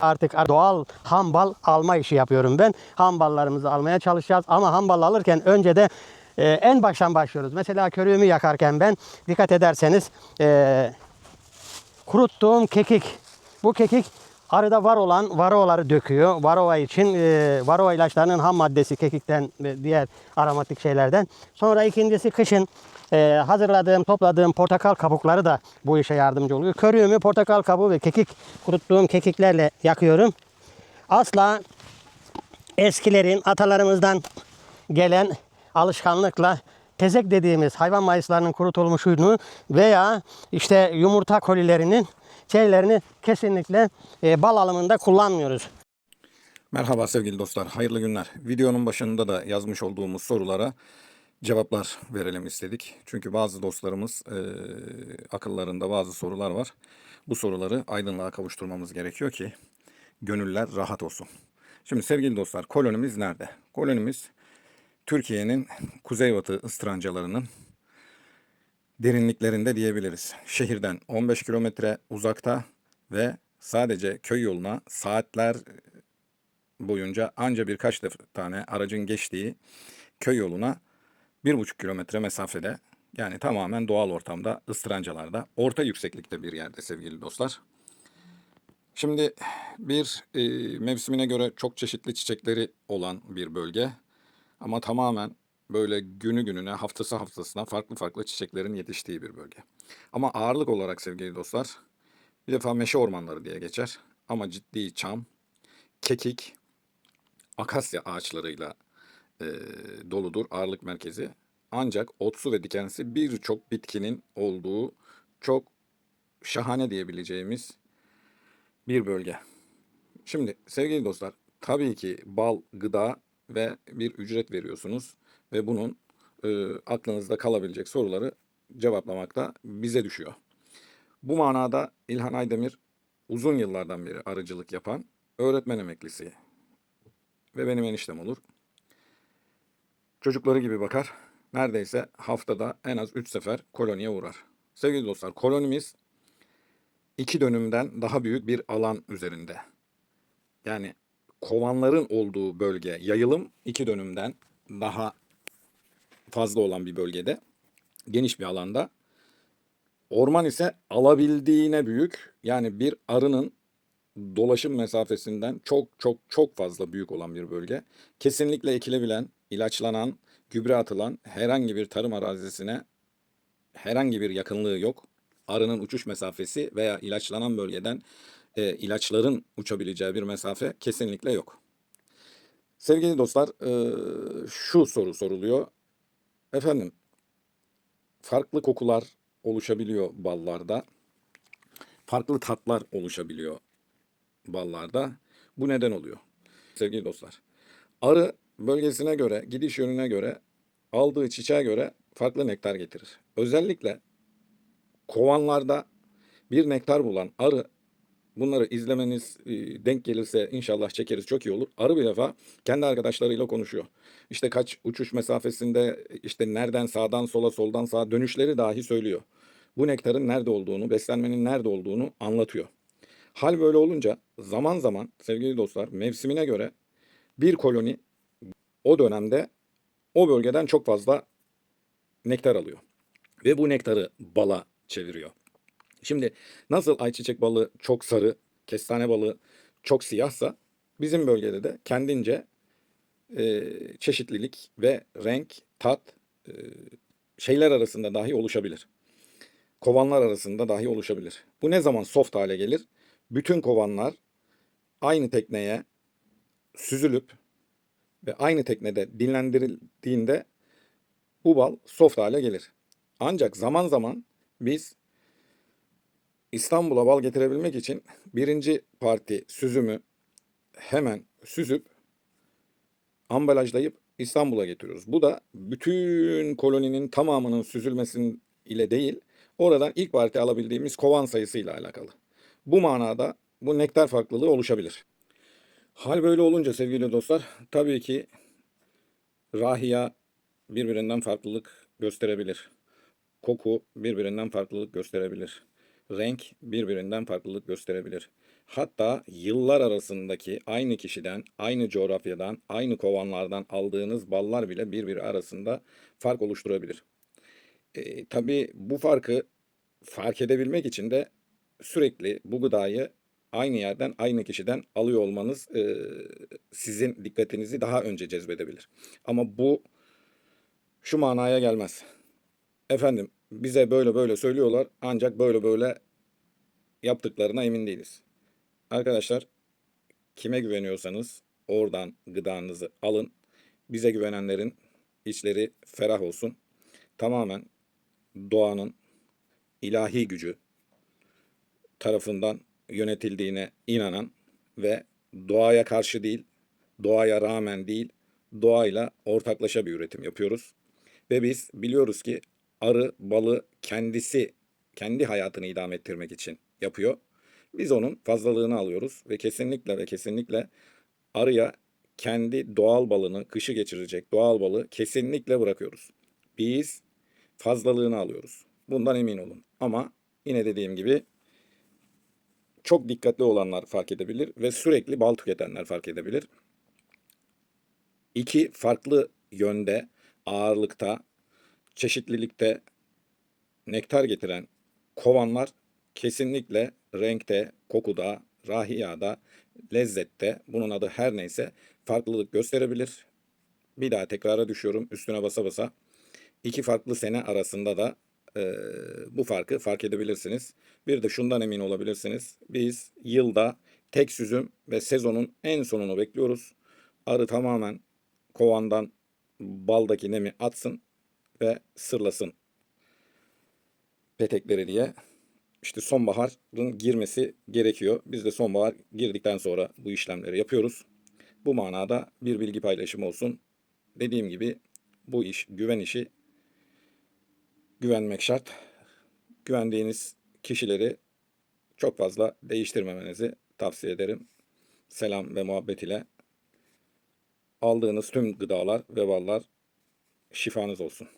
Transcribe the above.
Artık doğal ham bal alma işi yapıyorum ben. Ham ballarımızı almaya çalışacağız ama ham bal alırken önce de e, en baştan başlıyoruz. Mesela körüğümü yakarken ben dikkat ederseniz e, kuruttuğum kekik. Bu kekik arıda var olan varoaları döküyor. Varroa için e, varroa ilaçlarının ham maddesi kekikten ve diğer aromatik şeylerden. Sonra ikincisi kışın e, hazırladığım, topladığım portakal kabukları da bu işe yardımcı oluyor. Körüğümü portakal kabuğu ve kekik kuruttuğum kekiklerle yakıyorum. Asla eskilerin atalarımızdan gelen alışkanlıkla tezek dediğimiz hayvan mayıslarının kurutulmuşunu veya işte yumurta kolilerinin şeylerini kesinlikle e, bal alımında kullanmıyoruz. Merhaba sevgili dostlar, hayırlı günler. Videonun başında da yazmış olduğumuz sorulara cevaplar verelim istedik. Çünkü bazı dostlarımız e, akıllarında bazı sorular var. Bu soruları aydınlığa kavuşturmamız gerekiyor ki gönüller rahat olsun. Şimdi sevgili dostlar, kolonimiz nerede? Kolonimiz Türkiye'nin kuzeybatı ıstrancalarının derinliklerinde diyebiliriz. Şehirden 15 kilometre uzakta ve sadece köy yoluna saatler boyunca anca birkaç tane aracın geçtiği köy yoluna bir buçuk kilometre mesafede yani tamamen doğal ortamda ıstırancalarda orta yükseklikte bir yerde sevgili dostlar. Şimdi bir e, mevsimine göre çok çeşitli çiçekleri olan bir bölge ama tamamen böyle günü gününe haftası haftasına farklı farklı çiçeklerin yetiştiği bir bölge. Ama ağırlık olarak sevgili dostlar bir defa meşe ormanları diye geçer ama ciddi çam, kekik, akasya ağaçlarıyla e, doludur ağırlık merkezi. Ancak otsu ve dikensi birçok bitkinin olduğu çok şahane diyebileceğimiz bir bölge. Şimdi sevgili dostlar tabii ki bal, gıda ve bir ücret veriyorsunuz ve bunun e, aklınızda kalabilecek soruları cevaplamakta bize düşüyor. Bu manada İlhan Aydemir uzun yıllardan beri arıcılık yapan öğretmen emeklisi ve benim eniştem olur. Çocukları gibi bakar. Neredeyse haftada en az 3 sefer koloniye uğrar. Sevgili dostlar kolonimiz iki dönümden daha büyük bir alan üzerinde. Yani kovanların olduğu bölge yayılım iki dönümden daha fazla olan bir bölgede. Geniş bir alanda. Orman ise alabildiğine büyük. Yani bir arının dolaşım mesafesinden çok çok çok fazla büyük olan bir bölge. Kesinlikle ekilebilen, ilaçlanan, gübre atılan herhangi bir tarım arazisine herhangi bir yakınlığı yok. Arının uçuş mesafesi veya ilaçlanan bölgeden e, ilaçların uçabileceği bir mesafe kesinlikle yok. Sevgili dostlar, e, şu soru soruluyor. Efendim, farklı kokular oluşabiliyor ballarda. Farklı tatlar oluşabiliyor ballarda. Bu neden oluyor? Sevgili dostlar, arı bölgesine göre, gidiş yönüne göre, aldığı çiçeğe göre farklı nektar getirir. Özellikle kovanlarda bir nektar bulan arı bunları izlemeniz e, denk gelirse inşallah çekeriz çok iyi olur. Arı bir defa kendi arkadaşlarıyla konuşuyor. İşte kaç uçuş mesafesinde işte nereden sağdan sola soldan sağa dönüşleri dahi söylüyor. Bu nektarın nerede olduğunu, beslenmenin nerede olduğunu anlatıyor. Hal böyle olunca zaman zaman sevgili dostlar mevsimine göre bir koloni o dönemde o bölgeden çok fazla nektar alıyor. Ve bu nektarı bala çeviriyor. Şimdi nasıl ayçiçek balı çok sarı, kestane balı çok siyahsa bizim bölgede de kendince e, çeşitlilik ve renk, tat e, şeyler arasında dahi oluşabilir. Kovanlar arasında dahi oluşabilir. Bu ne zaman soft hale gelir? Bütün kovanlar aynı tekneye süzülüp ve aynı teknede dinlendirildiğinde bu bal soft hale gelir. Ancak zaman zaman biz İstanbul'a bal getirebilmek için birinci parti süzümü hemen süzüp ambalajlayıp İstanbul'a getiriyoruz. Bu da bütün koloninin tamamının süzülmesinin ile değil, oradan ilk parti alabildiğimiz kovan sayısıyla alakalı. Bu manada bu nektar farklılığı oluşabilir. Hal böyle olunca sevgili dostlar, tabii ki rahiya birbirinden farklılık gösterebilir. Koku birbirinden farklılık gösterebilir. renk birbirinden farklılık gösterebilir. Hatta yıllar arasındaki aynı kişiden, aynı coğrafyadan, aynı kovanlardan aldığınız ballar bile birbiri arasında fark oluşturabilir. E, tabii bu farkı fark edebilmek için de sürekli bu gıdayı aynı yerden, aynı kişiden alıyor olmanız e, sizin dikkatinizi daha önce cezbedebilir. Ama bu şu manaya gelmez. Efendim bize böyle böyle söylüyorlar ancak böyle böyle yaptıklarına emin değiliz. Arkadaşlar kime güveniyorsanız oradan gıdanızı alın. Bize güvenenlerin içleri ferah olsun. Tamamen doğanın ilahi gücü tarafından yönetildiğine inanan ve doğaya karşı değil, doğaya rağmen değil, doğayla ortaklaşa bir üretim yapıyoruz. Ve biz biliyoruz ki arı balı kendisi kendi hayatını idame ettirmek için yapıyor. Biz onun fazlalığını alıyoruz ve kesinlikle ve kesinlikle arıya kendi doğal balını, kışı geçirecek doğal balı kesinlikle bırakıyoruz. Biz fazlalığını alıyoruz. Bundan emin olun. Ama yine dediğim gibi çok dikkatli olanlar fark edebilir ve sürekli bal tüketenler fark edebilir. İki farklı yönde, ağırlıkta, çeşitlilikte nektar getiren kovanlar kesinlikle renkte, kokuda, rahiyada, lezzette, bunun adı her neyse farklılık gösterebilir. Bir daha tekrara düşüyorum üstüne basa basa. İki farklı sene arasında da e, bu farkı fark edebilirsiniz. Bir de şundan emin olabilirsiniz. Biz yılda tek süzüm ve sezonun en sonunu bekliyoruz. Arı tamamen kovandan baldaki nemi atsın ve sırlasın petekleri diye. İşte sonbaharın girmesi gerekiyor. Biz de sonbahar girdikten sonra bu işlemleri yapıyoruz. Bu manada bir bilgi paylaşımı olsun. Dediğim gibi bu iş güven işi güvenmek şart. Güvendiğiniz kişileri çok fazla değiştirmemenizi tavsiye ederim. Selam ve muhabbet ile aldığınız tüm gıdalar ve ballar şifanız olsun.